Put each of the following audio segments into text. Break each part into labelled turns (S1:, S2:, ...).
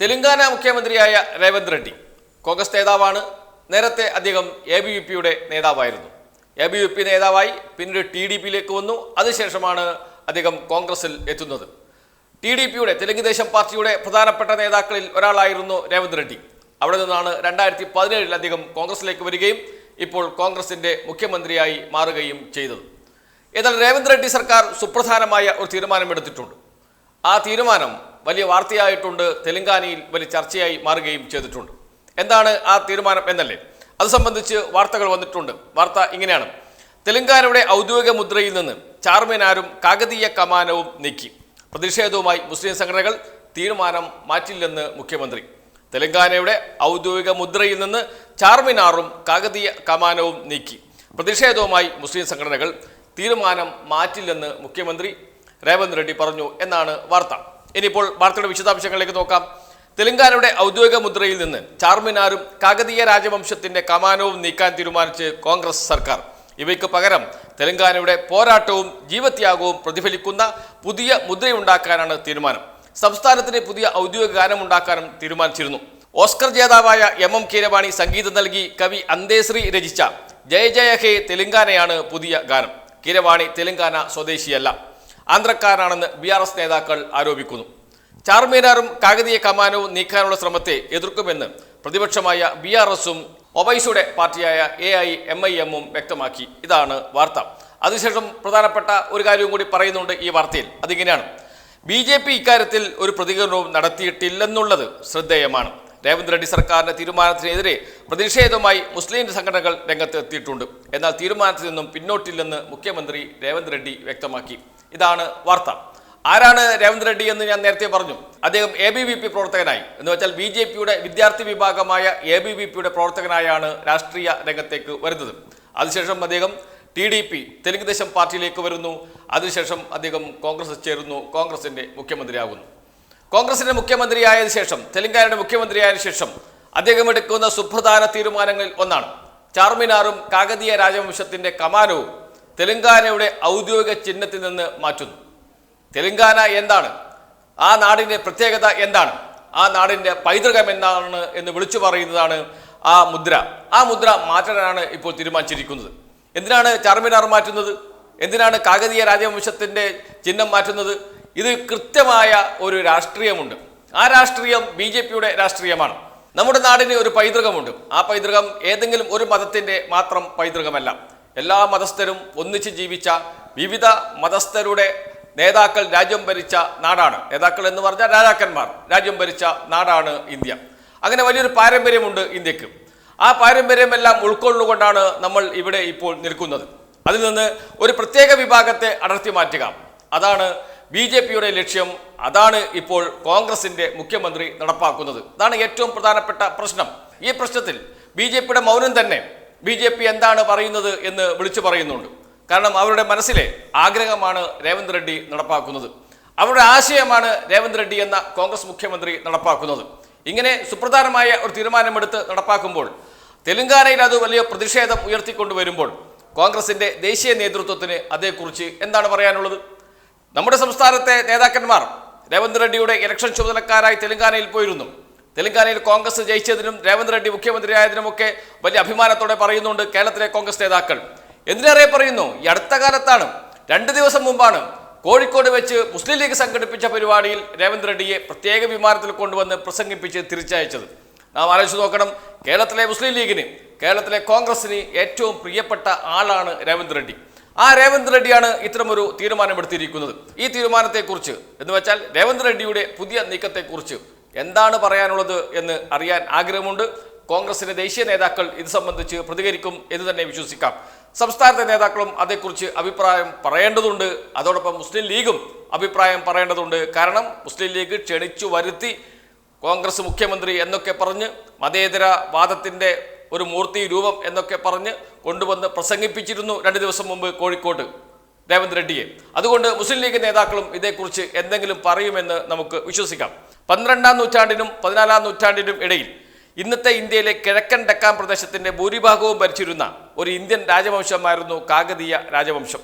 S1: തെലങ്കാന മുഖ്യമന്ത്രിയായ രേവന്ത് റെഡ്ഡി കോൺഗ്രസ് നേതാവാണ്. നേരത്തെ അദ്ദേഹം എ ബി വി പിയുടെ നേതാവായിരുന്നു. എ ബി വി പി നേതാവായി പിന്നീട് ടി ഡി പിയിലേക്ക് വന്നു. അതിനുശേഷമാണ് അദ്ദേഹം കോൺഗ്രസിൽ എത്തുന്നത്. ടി ഡി പിയുടെ തെലുങ്ക് ദേശം പാർട്ടിയുടെ പ്രധാനപ്പെട്ട നേതാക്കളിൽ ഒരാളായിരുന്നു രേവന്ത് റെഡ്ഡി. അവിടെ നിന്നാണ് രണ്ടായിരത്തി പതിനേഴിൽ അദ്ദേഹം കോൺഗ്രസിലേക്ക് വരികയും ഇപ്പോൾ കോൺഗ്രസിന്റെ മുഖ്യമന്ത്രിയായി മാറുകയും ചെയ്തത്. എന്നാൽ രേവന്ത് റെഡ്ഡി സർക്കാർ സുപ്രധാനമായ ഒരു തീരുമാനമെടുത്തിട്ടുണ്ട്. ആ തീരുമാനം വലിയ വാർത്തയായിട്ടുണ്ട്. തെലങ്കാനയിൽ വലിയ ചർച്ചയായി മാറുകയും ചെയ്തിട്ടുണ്ട്. എന്താണ് ആ തീരുമാനം എന്നല്ലേ? അത് സംബന്ധിച്ച് വാർത്തകൾ വന്നിട്ടുണ്ട്. വാർത്ത ഇങ്ങനെയാണ്. തെലങ്കാനയുടെ ഔദ്യോഗിക മുദ്രയിൽ നിന്ന് ചാർമിനാരും കാകതീയ കമാനവും നീക്കി. പ്രതിഷേധവുമായി മുസ്ലിം സംഘടനകൾ തീരുമാനം മാറ്റില്ലെന്ന് മുഖ്യമന്ത്രി. തെലങ്കാനയുടെ ഔദ്യോഗിക മുദ്രയിൽ നിന്ന് ചാർമിനാറും കാകതീയ കമാനവും നീക്കി. പ്രതിഷേധവുമായി മുസ്ലിം സംഘടനകൾ തീരുമാനം മാറ്റില്ലെന്ന് മുഖ്യമന്ത്രി രേവന്ത് റെഡ്ഡി പറഞ്ഞു എന്നാണ് വാർത്ത. ഇനിയിപ്പോൾ വാർത്തയുടെ വിശദാംശങ്ങളിലേക്ക് നോക്കാം. തെലങ്കാനയുടെ ഔദ്യോഗിക മുദ്രയിൽ നിന്ന് ചാർമിനാരും കാകതീയ രാജവംശത്തിന്റെ കമാനവും നീക്കാൻ തീരുമാനിച്ച് കോൺഗ്രസ് സർക്കാർ. ഇവയ്ക്ക് പകരം തെലങ്കാനയുടെ പോരാട്ടവും ജീവത്യാഗവും പ്രതിഫലിക്കുന്ന പുതിയ മുദ്രയുണ്ടാക്കാനാണ് തീരുമാനം. സംസ്ഥാനത്തിന് പുതിയ ഔദ്യോഗിക ഗാനമുണ്ടാക്കാനും തീരുമാനിച്ചിരുന്നു. ഓസ്കർ ജേതാവായ എം എം കീരവാണി സംഗീതം നൽകി കവി അന്തേശ്രീ രചിച്ച ജയ ജയ ഹേ തെലങ്കാനയാണ് പുതിയ ഗാനം. കീരവാണി തെലങ്കാന സ്വദേശിയല്ല. ആന്ധ്രക്കാരനാണെന്ന് ബി ആർ എസ് നേതാക്കൾ ആരോപിക്കുന്നു. ചാർമീനാറും കാകതീയ കമാനവും നീക്കാനുള്ള ശ്രമത്തെ എതിർക്കുമെന്ന് പ്രതിപക്ഷമായ ബി ആർ എസും ഒവൈസുടെ പാർട്ടിയായ എ ഐ എം ഐ എമ്മും വ്യക്തമാക്കി. ഇതാണ് വാർത്ത. അതിനുശേഷം പ്രധാനപ്പെട്ട ഒരു കാര്യവും കൂടി പറയുന്നുണ്ട് ഈ വാർത്തയിൽ. അതിങ്ങനെയാണ്. ബി ജെ പി ഇക്കാര്യത്തിൽ ഒരു പ്രതികരണവും നടത്തിയിട്ടില്ലെന്നുള്ളത് ശ്രദ്ധേയമാണ്. രേവന്ത് റെഡ്ഡി സർക്കാരിന്റെ തീരുമാനത്തിനെതിരെ പ്രതിഷേധവുമായി മുസ്ലിം സംഘടനകൾ രംഗത്ത് എത്തിയിട്ടുണ്ട് എന്നാൽ തീരുമാനത്തിൽ നിന്നും പിന്നോട്ടില്ലെന്ന് മുഖ്യമന്ത്രി രേവന്ത് റെഡ്ഡി വ്യക്തമാക്കി. ഇതാണ് വാർത്ത. ആരാണ് രവീന്ദ്ര റെഡ്ഡി എന്ന് ഞാൻ നേരത്തെ പറഞ്ഞു. അദ്ദേഹം എ ബി വി പി പ്രവർത്തകനായി. എന്ന് വെച്ചാൽ ബി ജെ പിയുടെ വിദ്യാർത്ഥി വിഭാഗമായ എ ബി വി പിയുടെ പ്രവർത്തകനായാണ് രാഷ്ട്രീയ രംഗത്തേക്ക് വരുന്നത്. അതിനുശേഷം അദ്ദേഹം ടി ഡി പി തെലുങ്ക് ദേശം പാർട്ടിയിലേക്ക് വരുന്നു. അതിനുശേഷം അദ്ദേഹം കോൺഗ്രസ് ചേരുന്നു. കോൺഗ്രസിന്റെ മുഖ്യമന്ത്രിയാകുന്നു. കോൺഗ്രസിന്റെ മുഖ്യമന്ത്രിയായതിനു ശേഷം തെലങ്കാനയുടെ മുഖ്യമന്ത്രിയായതിനു ശേഷം അദ്ദേഹം എടുക്കുന്ന സുപ്രധാന തീരുമാനങ്ങളിൽ ഒന്നാണ്. ചാർമിനാറും കാകതീയ രാജവംശത്തിന്റെ കമാനവും തെലങ്കാനയുടെ ഔദ്യോഗിക ചിഹ്നത്തിൽ നിന്ന് മാറ്റുന്നു. തെലങ്കാന എന്താണ്? ആ നാടിന്റെ പ്രത്യേകത എന്താണ്? ആ നാടിന്റെ പൈതൃകം എന്താണ് എന്ന് വിളിച്ചു പറയുന്നതാണ് ആ മുദ്ര. ആ മുദ്ര മാറ്റാനാണ് ഇപ്പോൾ തീരുമാനിച്ചിരിക്കുന്നത്. എന്തിനാണ് ചാർമിനാർ മാറ്റുന്നത്? എന്തിനാണ് കാകതീയ രാജവംശത്തിന്റെ ചിഹ്നം മാറ്റുന്നത്? ഇത് കൃത്യമായ ഒരു രാഷ്ട്രീയമുണ്ട്. ആ രാഷ്ട്രീയം ബി ജെ പിയുടെ രാഷ്ട്രീയമാണ്. നമ്മുടെ നാടിന് ഒരു പൈതൃകമുണ്ട്. ആ പൈതൃകം ഏതെങ്കിലും ഒരു മതത്തിന്റെ മാത്രം പൈതൃകമല്ല. എല്ലാ മതസ്ഥരും ഒന്നിച്ച് ജീവിച്ച വിവിധ മതസ്ഥരുടെ നേതാക്കൾ രാജ്യം ഭരിച്ച നാടാണ്. നേതാക്കൾ എന്ന് പറഞ്ഞാൽ രാജാക്കന്മാർ രാജ്യം ഭരിച്ച നാടാണ് ഇന്ത്യ. അങ്ങനെ വലിയൊരു പാരമ്പര്യമുണ്ട് ഇന്ത്യയ്ക്ക്. ആ പാരമ്പര്യമെല്ലാം ഉൾക്കൊള്ളുകൊണ്ടാണ് നമ്മൾ ഇവിടെ ഇപ്പോൾ നിൽക്കുന്നത്. അതിൽ നിന്ന് ഒരു പ്രത്യേക വിഭാഗത്തെ അടർത്തി മാറ്റുക. അതാണ് ബി ജെ പിയുടെ ലക്ഷ്യം. അതാണ് ഇപ്പോൾ കോൺഗ്രസിന്റെ മുഖ്യമന്ത്രി നടപ്പാക്കുന്നത്. അതാണ് ഏറ്റവും പ്രധാനപ്പെട്ട പ്രശ്നം. ഈ പ്രശ്നത്തിൽ ബി ജെ പിയുടെ മൗനം തന്നെ ബി ജെ പി എന്താണ് പറയുന്നത് എന്ന് വിളിച്ചു പറയുന്നുണ്ട്. കാരണം അവരുടെ മനസ്സിലെ ആഗ്രഹമാണ് രേവന്ത് റെഡ്ഡി നടപ്പാക്കുന്നത്. അവരുടെ ആശയമാണ് രേവന്ത് റെഡ്ഡി എന്ന കോൺഗ്രസ് മുഖ്യമന്ത്രി നടപ്പാക്കുന്നത്. ഇങ്ങനെ സുപ്രധാനമായ ഒരു തീരുമാനമെടുത്ത് നടപ്പാക്കുമ്പോൾ തെലുങ്കാനയിൽ അത് വലിയ പ്രതിഷേധം ഉയർത്തിക്കൊണ്ടു വരുമ്പോൾ കോൺഗ്രസിന്റെ ദേശീയ നേതൃത്വത്തിന് അതേക്കുറിച്ച് എന്താണ് പറയാനുള്ളത്? നമ്മുടെ സംസ്ഥാനത്തെ നേതാക്കന്മാർ രേവന്ത് റെഡ്ഡിയുടെ ഇലക്ഷൻ ചുമതലക്കാരായി തെലുങ്കാനയിൽ പോയിരുന്നു. തെലങ്കാനയിൽ കോൺഗ്രസ് ജയിച്ചതിനും രേവന്ത് റെഡ്ഡി മുഖ്യമന്ത്രിയായതിനുമൊക്കെ വലിയ അഭിമാനത്തോടെ പറയുന്നുണ്ട് കേരളത്തിലെ കോൺഗ്രസ് നേതാക്കൾ. എന്തിനേറെ പറയുന്നു? ഈ അടുത്ത കാലത്താണ്. രണ്ട് ദിവസം മുമ്പാണ് കോഴിക്കോട് വെച്ച് മുസ്ലിം ലീഗ് സംഘടിപ്പിച്ച പരിപാടിയിൽ രേവന്ത് റെഡ്ഡിയെ പ്രത്യേക വിമാനത്തിൽ കൊണ്ടുവന്ന് പ്രസംഗിപ്പിച്ച് തിരിച്ചയച്ചത്. നാം ആലോചിച്ച് നോക്കണം. കേരളത്തിലെ മുസ്ലിം ലീഗിന് കേരളത്തിലെ കോൺഗ്രസിന് ഏറ്റവും പ്രിയപ്പെട്ട ആളാണ് രേവന്ത് റെഡ്ഡി. ആ രേവന്ത് റെഡ്ഡിയാണ് ഇത്തരമൊരു തീരുമാനമെടുത്തിരിക്കുന്നത്. ഈ തീരുമാനത്തെക്കുറിച്ച് എന്ന് വെച്ചാൽ രേവന്ത് റെഡ്ഡിയുടെ പുതിയ നീക്കത്തെക്കുറിച്ച് എന്താണ് പറയാനുള്ളത് എന്ന് അറിയാൻ ആഗ്രഹമുണ്ട്. കോൺഗ്രസിന്റെ ദേശീയ നേതാക്കൾ ഇത് സംബന്ധിച്ച് പ്രതികരിക്കും എന്ന് തന്നെ വിശ്വസിക്കാം. സംസ്ഥാനത്തെ നേതാക്കളും അതേക്കുറിച്ച് അഭിപ്രായം പറയേണ്ടതുണ്ട്. അതോടൊപ്പം മുസ്ലിം ലീഗും അഭിപ്രായം പറയേണ്ടതുണ്ട്. കാരണം മുസ്ലിം ലീഗ് ക്ഷണിച്ചു വരുത്തി കോൺഗ്രസ് മുഖ്യമന്ത്രി എന്നൊക്കെ പറഞ്ഞ് മതേതര വാദത്തിന്റെ ഒരു മൂർത്തി രൂപം എന്നൊക്കെ പറഞ്ഞ് കൊണ്ടുവന്ന് പ്രസംഗിപ്പിച്ചിരുന്നു രണ്ട് ദിവസം മുമ്പ് കോഴിക്കോട്ട്. രേവന്ത് റെഡ്ഡിയെ. അതുകൊണ്ട് മുസ്ലിം ലീഗ് നേതാക്കളും ഇതേക്കുറിച്ച് എന്തെങ്കിലും പറയുമെന്ന് നമുക്ക് വിശ്വസിക്കാം. പന്ത്രണ്ടാം നൂറ്റാണ്ടിനും പതിനാലാം നൂറ്റാണ്ടിനും ഇടയിൽ ഇന്നത്തെ ഇന്ത്യയിലെ കിഴക്കൻ ഡക്കാൻ പ്രദേശത്തിന്റെ ഭൂരിഭാഗവും ഭരിച്ചിരുന്ന ഒരു ഇന്ത്യൻ രാജവംശമായിരുന്നു കാകതീയ രാജവംശം.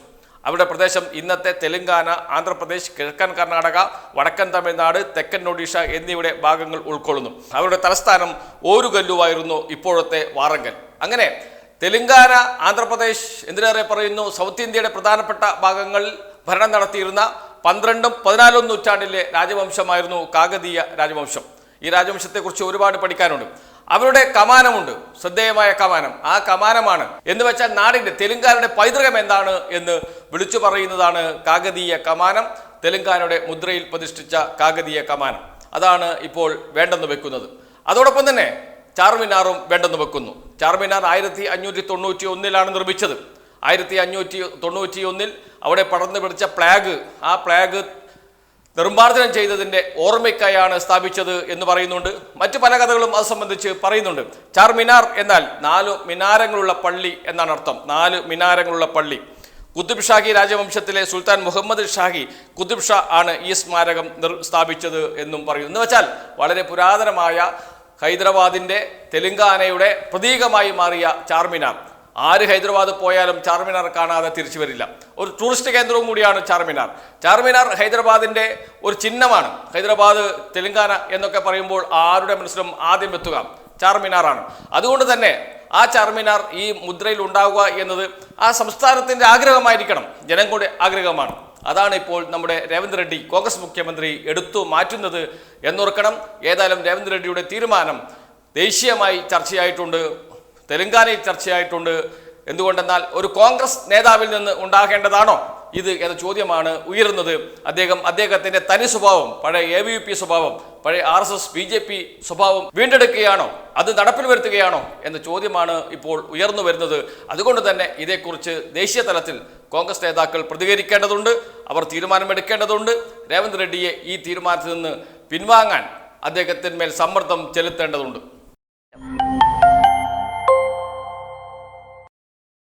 S1: അവരുടെ പ്രദേശം ഇന്നത്തെ തെലങ്കാന ആന്ധ്രാപ്രദേശ് കിഴക്കൻ കർണാടക വടക്കൻ തമിഴ്നാട് തെക്കൻ ഒഡീഷ എന്നിവയുടെ ഭാഗങ്ങൾ ഉൾക്കൊള്ളുന്നു. അവരുടെ തലസ്ഥാനം ഓരുകല്ലുവായിരുന്നു ഇപ്പോഴത്തെ വാറങ്കൽ. അങ്ങനെ തെലങ്കാന ആന്ധ്രാപ്രദേശ് എന്തിനേറെ പറയുന്നു സൗത്ത് ഇന്ത്യയുടെ പ്രധാനപ്പെട്ട ഭാഗങ്ങളിൽ ഭരണം നടത്തിയിരുന്ന പന്ത്രണ്ടും പതിനാലും നൂറ്റാണ്ടിലെ രാജവംശമായിരുന്നു കാകതീയ രാജവംശം. ഈ രാജവംശത്തെക്കുറിച്ച് ഒരുപാട് പഠിക്കാനുണ്ട്. അവരുടെ കമാനമുണ്ട് ശ്രദ്ധേയമായ കമാനം. ആ കമാനമാണ് എന്ന് വെച്ചാൽ നാടിന്റെ തെലുങ്കാനയുടെ പൈതൃകം എന്താണ് എന്ന് വിളിച്ചു പറയുന്നതാണ് കാകതീയ കമാനം തെലുങ്കാനയുടെ മുദ്രയിൽ പ്രതിഷ്ഠിച്ച കാകതീയ കമാനം. അതാണ് ഇപ്പോൾ വേണ്ടെന്ന് വെക്കുന്നത്. അതോടൊപ്പം തന്നെ ചാർമിനാറും വേണ്ടെന്ന് വെക്കുന്നു. ചാർമിനാർ ആയിരത്തി അഞ്ഞൂറ്റി തൊണ്ണൂറ്റി ഒന്നിലാണ് നിർമ്മിച്ചത്. ആയിരത്തി അഞ്ഞൂറ്റി തൊണ്ണൂറ്റി ഒന്നിൽ അവിടെ പടർന്നു പിടിച്ച പ്ലാഗ് ആ പ്ലാഗ് നിർമ്മാർജനം ചെയ്തതിന്റെ ഓർമ്മയ്ക്കായാണ് സ്ഥാപിച്ചത് എന്ന് പറയുന്നുണ്ട്. മറ്റു പല കഥകളും അത് സംബന്ധിച്ച് പറയുന്നുണ്ട്. ചാർമിനാർ എന്നാൽ നാല് മിനാരങ്ങളുള്ള പള്ളി എന്നാണ് അർത്ഥം. നാല് മിനാരങ്ങളുള്ള പള്ളി. കുത്തുബ് ഷാഹി രാജവംശത്തിലെ സുൽത്താൻ മുഹമ്മദ് ഷാഹി കുത്തുബ് ഷാ ആണ് ഈ സ്മാരകം സ്ഥാപിച്ചത് എന്നും പറയുന്നു. എന്ന് വെച്ചാൽ വളരെ പുരാതനമായ ഹൈദരാബാദിന്റെ തെലുങ്കാനയുടെ പ്രതീകമായി മാറിയ ചാർമിനാർ. ആര് ഹൈദരാബാദ് പോയാലും ചാർമിനാർ കാണാതെ തിരിച്ചു വരില്ല. ഒരു ടൂറിസ്റ്റ് കേന്ദ്രവും കൂടിയാണ് ചാർമിനാർ. ചാർമിനാർ ഹൈദരാബാദിന്റെ ഒരു ചിഹ്നമാണ്. ഹൈദരാബാദ് തെലുങ്കാന എന്നൊക്കെ പറയുമ്പോൾ ആരുടെ മനസ്സിലും ആദ്യം എത്തുക ചാർമിനാറാണ്. അതുകൊണ്ട് തന്നെ ആ ചാർമിനാർ ഈ മുദ്രയിൽ ഉണ്ടാവുക എന്നത് ആ സംസ്ഥാനത്തിന്റെ ആഗ്രഹമായിരിക്കണം. ജനം കൂടെ ആഗ്രഹമാണ്. അതാണ് ഇപ്പോൾ നമ്മുടെ രവീന്ദ്ര റെഡ്ഡി കോൺഗ്രസ് മുഖ്യമന്ത്രി എടുത്തു മാറ്റുന്നത് എന്നോർക്കണം. ഏതായാലും രവീന്ദ്ര റെഡ്ഡിയുടെ തീരുമാനം ദേശീയമായി ചർച്ചയായിട്ടുണ്ട് തെലങ്കാനയിൽ ചർച്ചയായിട്ടുണ്ട്. എന്തുകൊണ്ടെന്നാൽ ഒരു കോൺഗ്രസ് നേതാവിൽ നിന്ന് ഉണ്ടാകേണ്ടതാണോ ഇത് എന്ന ചോദ്യമാണ് ഉയരുന്നത്. അദ്ദേഹം അദ്ദേഹത്തിന്റെ തനി സ്വഭാവം പഴയ എ വി പി സ്വഭാവം പഴയ R S S B J P സ്വഭാവം വീണ്ടെടുക്കുകയാണോ? അത് നടപ്പിൽ വരുത്തുകയാണോ? എന്ന ചോദ്യമാണ് ഇപ്പോൾ ഉയർന്നു വരുന്നത്. അതുകൊണ്ട് തന്നെ ഇതേക്കുറിച്ച് ദേശീയ തലത്തിൽ കോൺഗ്രസ് നേതാക്കൾ പ്രതികരിക്കേണ്ടതുണ്ട് അവർ തീരുമാനമെടുക്കേണ്ടതുണ്ട്. രേവന്ത് റെഡ്ഡിയെ ഈ തീരുമാനത്തിൽ നിന്ന് പിൻവാങ്ങാൻ അദ്ദേഹത്തിന്മേൽ സമ്മർദ്ദം ചെലുത്തേണ്ടതുണ്ട്.